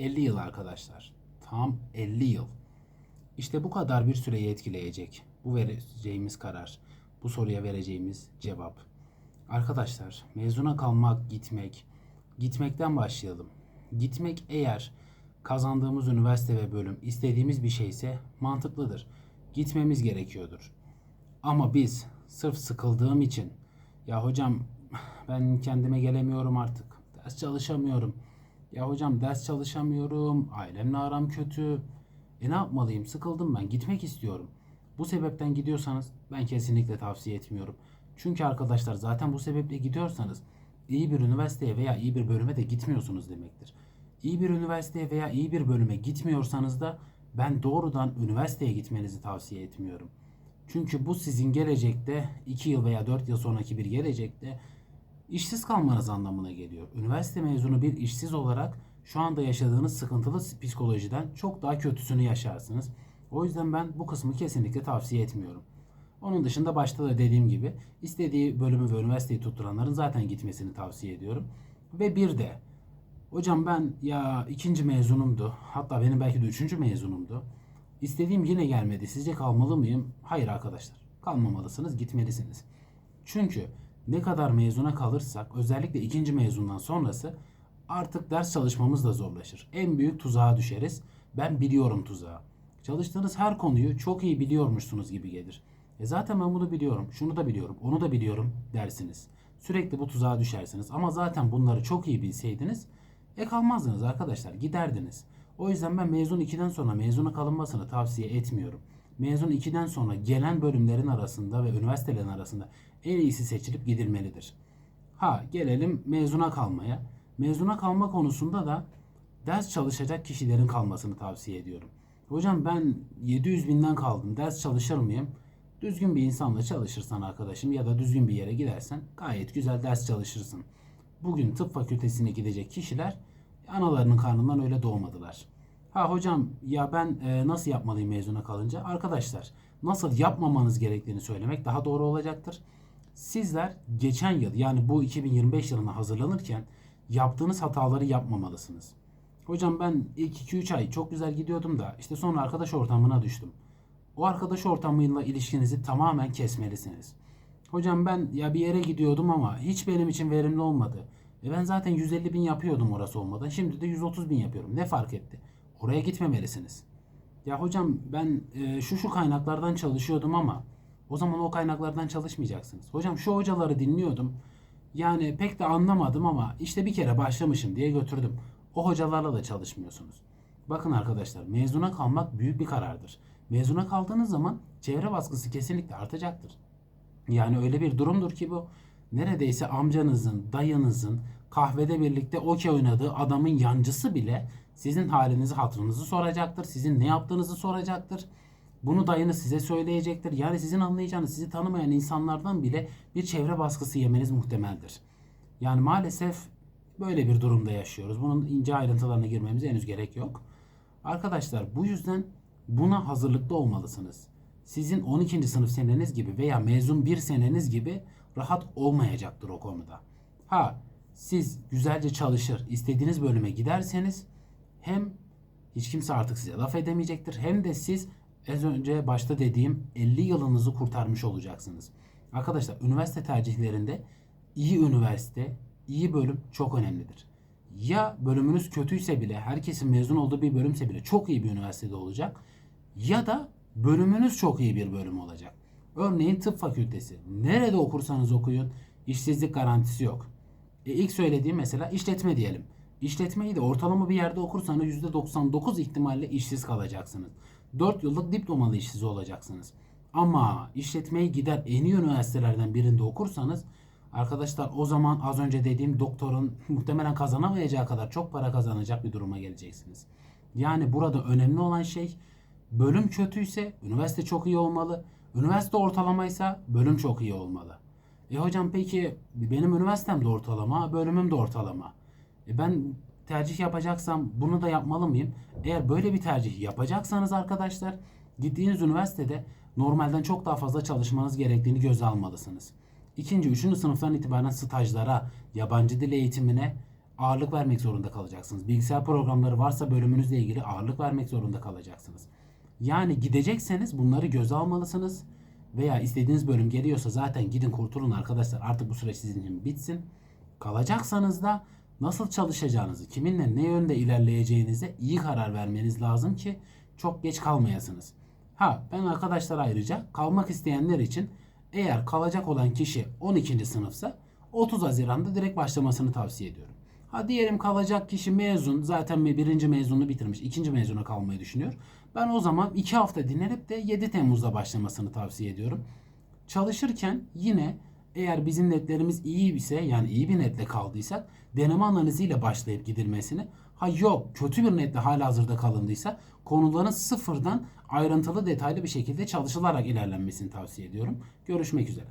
50 yıl arkadaşlar. Tam 50 yıl. İşte bu kadar bir süreyi etkileyecek bu vereceğimiz karar. Bu soruya vereceğimiz cevap. Arkadaşlar mezuna kalmak, gitmek. Gitmekten başlayalım. Gitmek eğer kazandığımız üniversite ve bölüm istediğimiz bir şeyse mantıklıdır. Gitmemiz gerekiyordur. Ama biz sırf sıkıldığım için ya hocam ben kendime gelemiyorum artık. Ders çalışamıyorum. Ya hocam ders çalışamıyorum. Ailemle aram kötü. E ne yapmalıyım? Sıkıldım ben. Gitmek istiyorum. Bu sebepten gidiyorsanız ben kesinlikle tavsiye etmiyorum. Çünkü arkadaşlar zaten bu sebeple gidiyorsanız iyi bir üniversiteye veya iyi bir bölüme de gitmiyorsunuz demektir. İyi bir üniversiteye veya iyi bir bölüme gitmiyorsanız da ben doğrudan üniversiteye gitmenizi tavsiye etmiyorum. Çünkü bu sizin gelecekte 2 yıl veya 4 yıl sonraki bir gelecekte işsiz kalmanız anlamına geliyor. Üniversite mezunu bir işsiz olarak şu anda yaşadığınız sıkıntılı psikolojiden çok daha kötüsünü yaşarsınız. O yüzden ben bu kısmı kesinlikle tavsiye etmiyorum. Onun dışında başta da dediğim gibi istediği bölümü ve üniversiteyi tutturanların zaten gitmesini tavsiye ediyorum. Ve bir de hocam ben ya ikinci mezunumdu hatta benim belki de üçüncü mezunumdu. İstediğim yine gelmedi. Sizce kalmalı mıyım? Hayır arkadaşlar. Kalmamalısınız, gitmelisiniz. Çünkü ne kadar mezuna kalırsak özellikle ikinci mezundan sonrası artık ders çalışmamız da zorlaşır. En büyük tuzağa düşeriz. Ben biliyorum tuzağı. Çalıştığınız her konuyu çok iyi biliyormuşsunuz gibi gelir. E zaten ben bunu biliyorum, şunu da biliyorum, onu da biliyorum dersiniz. Sürekli bu tuzağa düşersiniz. Ama zaten bunları çok iyi bilseydiniz e kalmazdınız arkadaşlar, giderdiniz. O yüzden ben mezun 2'den sonra mezuna kalınmasını tavsiye etmiyorum. Mezun 2'den sonra gelen bölümlerin arasında ve üniversitelerin arasında en iyisi seçilip gidilmelidir. Ha gelelim mezuna kalmaya. Mezuna kalma konusunda da ders çalışacak kişilerin kalmasını tavsiye ediyorum. Hocam ben 700 binden kaldım ders çalışır mıyım? Düzgün bir insanla çalışırsan arkadaşım ya da düzgün bir yere gidersen gayet güzel ders çalışırsın. Bugün tıp fakültesine gidecek kişiler analarının karnından öyle doğmadılar. Ha hocam ya ben e, nasıl yapmalıyım mezuna kalınca? Arkadaşlar nasıl yapmamanız gerektiğini söylemek daha doğru olacaktır. Sizler geçen yıl yani bu 2025 yılına hazırlanırken yaptığınız hataları yapmamalısınız. Hocam ben ilk 2-3 ay çok güzel gidiyordum da işte sonra arkadaş ortamına düştüm. O arkadaş ortamıyla ilişkinizi tamamen kesmelisiniz. Hocam ben ya bir yere gidiyordum ama hiç benim için verimli olmadı. E ben zaten 150 bin yapıyordum orası olmadan. Şimdi de 130 bin yapıyorum. Ne fark etti? Oraya gitmemelisiniz. Ya hocam ben e, şu şu kaynaklardan çalışıyordum ama o zaman o kaynaklardan çalışmayacaksınız. Hocam şu hocaları dinliyordum. Yani pek de anlamadım ama işte bir kere başlamışım diye götürdüm. O hocalarla da çalışmıyorsunuz. Bakın arkadaşlar mezuna kalmak büyük bir karardır. Mezuna kaldığınız zaman çevre baskısı kesinlikle artacaktır. Yani öyle bir durumdur ki bu neredeyse amcanızın, dayınızın kahvede birlikte okey oynadığı adamın yancısı bile sizin halinizi hatırınızı soracaktır. Sizin ne yaptığınızı soracaktır. Bunu dayınız size söyleyecektir. Yani sizin anlayacağınız, sizi tanımayan insanlardan bile bir çevre baskısı yemeniz muhtemeldir. Yani maalesef böyle bir durumda yaşıyoruz. Bunun ince ayrıntılarına girmemize henüz gerek yok. Arkadaşlar bu yüzden buna hazırlıklı olmalısınız. Sizin 12. sınıf seneniz gibi veya mezun bir seneniz gibi rahat olmayacaktır o konuda. Ha siz güzelce çalışır, istediğiniz bölüme giderseniz hem hiç kimse artık size laf edemeyecektir hem de siz az önce başta dediğim 50 yılınızı kurtarmış olacaksınız. Arkadaşlar üniversite tercihlerinde iyi üniversite, iyi bölüm çok önemlidir. Ya bölümünüz kötüyse bile, herkesin mezun olduğu bir bölümse bile çok iyi bir üniversitede olacak. Ya da bölümünüz çok iyi bir bölüm olacak. Örneğin tıp fakültesi. Nerede okursanız okuyun işsizlik garantisi yok. E ilk söylediğim mesela işletme diyelim. İşletmeyi de ortalama bir yerde okursanız %99 ihtimalle işsiz kalacaksınız. 4 yıllık diplomalı işsiz olacaksınız. Ama işletmeyi gider en iyi üniversitelerden birinde okursanız arkadaşlar o zaman az önce dediğim doktorun muhtemelen kazanamayacağı kadar çok para kazanacak bir duruma geleceksiniz. Yani burada önemli olan şey bölüm kötüyse üniversite çok iyi olmalı. Üniversite ortalamaysa bölüm çok iyi olmalı. E hocam peki benim üniversitem de ortalama, bölümüm de ortalama. E ben tercih yapacaksam bunu da yapmalı mıyım? Eğer böyle bir tercih yapacaksanız arkadaşlar gittiğiniz üniversitede normalden çok daha fazla çalışmanız gerektiğini göze almalısınız. İkinci, üçüncü sınıftan itibaren stajlara, yabancı dil eğitimine ağırlık vermek zorunda kalacaksınız. Bilgisayar programları varsa bölümünüzle ilgili ağırlık vermek zorunda kalacaksınız. Yani gidecekseniz bunları göze almalısınız. Veya istediğiniz bölüm geliyorsa zaten gidin kurtulun arkadaşlar. Artık bu süreç sizin için bitsin. Kalacaksanız da nasıl çalışacağınızı, kiminle ne yönde ilerleyeceğinize iyi karar vermeniz lazım ki çok geç kalmayasınız. Ha ben arkadaşlar ayrıca kalmak isteyenler için eğer kalacak olan kişi 12. sınıfsa 30 Haziran'da direkt başlamasını tavsiye ediyorum. Ha diyelim kalacak kişi mezun zaten birinci mezunu bitirmiş ikinci mezuna kalmayı düşünüyor. Ben o zaman 2 hafta dinlenip de 7 Temmuz'da başlamasını tavsiye ediyorum. Çalışırken yine eğer bizim netlerimiz iyi ise yani iyi bir netle kaldıysak deneme analiziyle başlayıp gidilmesini ha yok kötü bir netle hala hazırda kalındıysa konuların sıfırdan ayrıntılı detaylı bir şekilde çalışılarak ilerlenmesini tavsiye ediyorum. Görüşmek üzere.